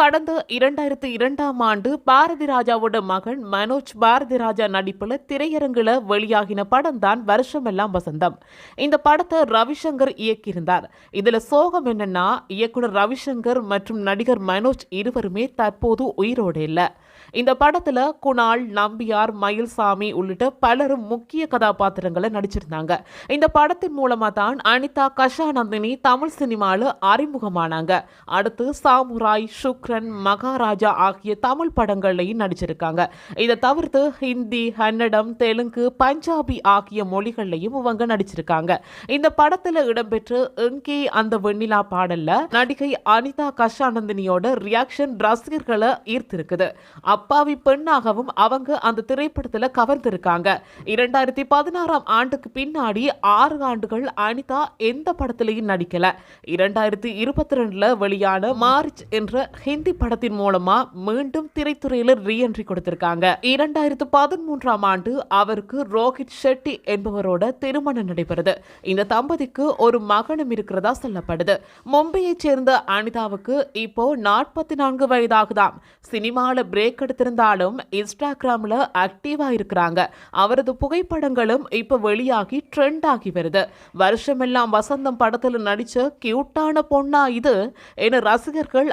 கடந்த இரண்டாயிரத்தி இரண்டாம் ஆண்டு பாரதி ராஜாவோட மகன் மனோஜ் பாரதி ராஜா நடிப்புல திரையரங்குல வெளியாகின படம் தான் வருஷமெல்லாம் வசந்தம். இந்த படத்தை ரவிசங்கர் இயக்கியிருந்தார். இதுல சோகம் என்னன்னா இயக்குனர் ரவிசங்கர் மற்றும் நடிகர் மனோஜ் இருவருமே தற்போது உயிரோடு இல்லை. இந்த படத்துல குணால் நம்பியார் மயில்சாமி உள்ளிட்ட பலரும் முக்கிய கதாபாத்திரங்களை நடிச்சிருந்தாங்க. இந்த படத்தின் மூலமா தான் அனிதா கஷாநந்தினி தமிழ் சினிமாவில் அறிமுகமானாங்க. அடுத்து சாமுராய் சுக்ரன் மகாராஜா ஆகிய தமிழ் படங்கள்லையும் நடிச்சிருக்காங்க. இதை தவிர்த்து ஹிந்தி கன்னடம் தெலுங்கு பஞ்சாபி ஆகிய மொழிகள்லையும் இவங்க நடிச்சிருக்காங்க. இந்த படத்துல இடம்பெற்று எங்கே அந்த வெண்ணிலா பாடல்ல நடிகை அனிதா கஷானந்தினியோட ரியாக்ஷன் ரசிகர்களை ஈர்த்திருக்குது. அப்பாவி பெண்ணாகவும் அவங்க அந்த திரைப்படத்துல கவர்ந்திருக்காங்க. இரண்டாயிரத்தி பதினாறாம் ஆண்டுக்கு பின்னாடி ஆறு ஆண்டுகள் அனிதா எந்த படத்திலையும் நடிக்கல. இரண்டாயிரத்தி இருபத்தி ரெண்டுல வெளியான மார்ச் என்ற ஹிந்தி படத்தின் மூலமா மீண்டும் திரைத்துறையில ரீஎன்ட்ரி கொடுத்திருக்காங்க. இரண்டாயிரத்து பதிமூன்றாம் ஆண்டு அவருக்கு ரோஹித் ஷெட்டி என்பவரோட திருமணம் நடைபெறுது. இந்த தம்பதிக்கு ஒரு மகனும் இருக்கிறதா சொல்லப்படுது. மும்பையைச் சேர்ந்த அனிதாவுக்கு இப்போ நாற்பத்தி நான்கு வயதாகுதாம். சினிமால பிரேக் எடுத்திருந்தாலும் இன்ஸ்டாகிராம்ல ஆக்டிவா இருக்கிறாங்க. அவரது புகைப்படங்களும் இப்ப வெளியாகி ட்ரெண்ட் ஆகி வருது. வருஷமெல்லாம் வசந்தம் படத்தில் நடிச்ச கியூட்டான பொண்ணா இது என ரசிகர்கள்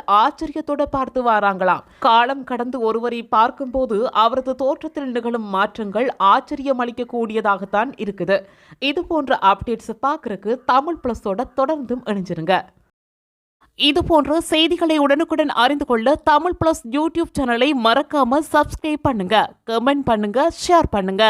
ஆச்சரியத்தோட பார்த்து வாராங்களாம். காலம் கடந்து ஒருவரை பார்க்கும்போது அவரது தோற்றத்தில் நிகழும் மாற்றங்கள் ஆச்சரியம் அளிக்கக்கூடியதாகத்தான் இருக்குது. இது போன்ற அப்டேட்ஸ் பார்க்கறதுக்கு தமிழ் பிளஸோட தொடர்ந்தும் இணைஞ்சிருங்க. இது போன்ற செய்திகளை உடனுக்குடன் அறிந்து கொள்ள தமிழ் பிளஸ் யூடியூப் சேனலை மறக்காம சப்ஸ்கிரைப் பண்ணுங்க. கமெண்ட் பண்ணுங்க ஷேர் பண்ணுங்க.